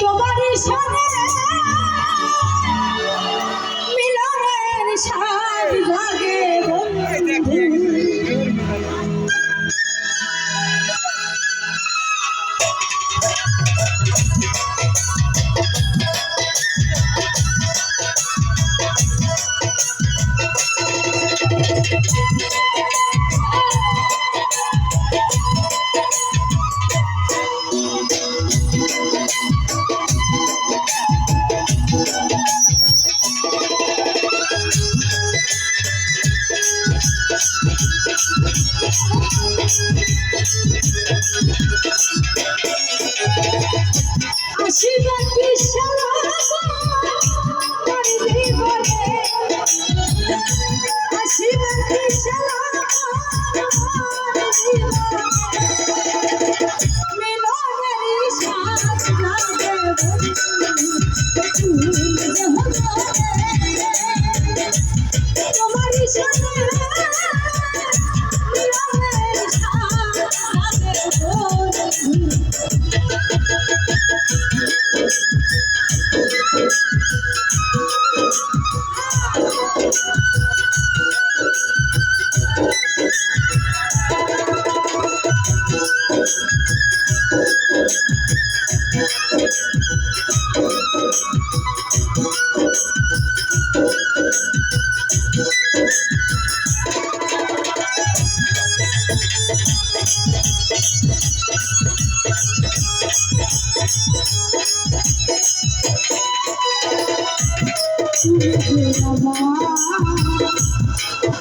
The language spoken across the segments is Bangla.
তোমারই সাথে মিলনের স্বাদ লাগে।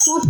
কত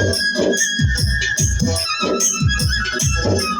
Thank you.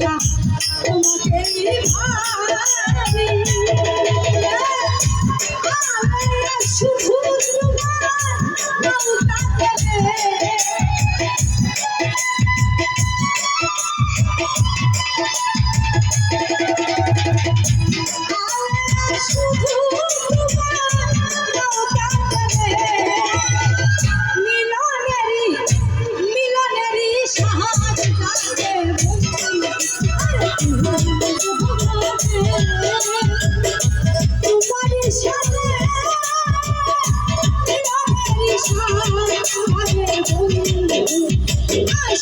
বেলা তোমাকেই ভাবি শুধু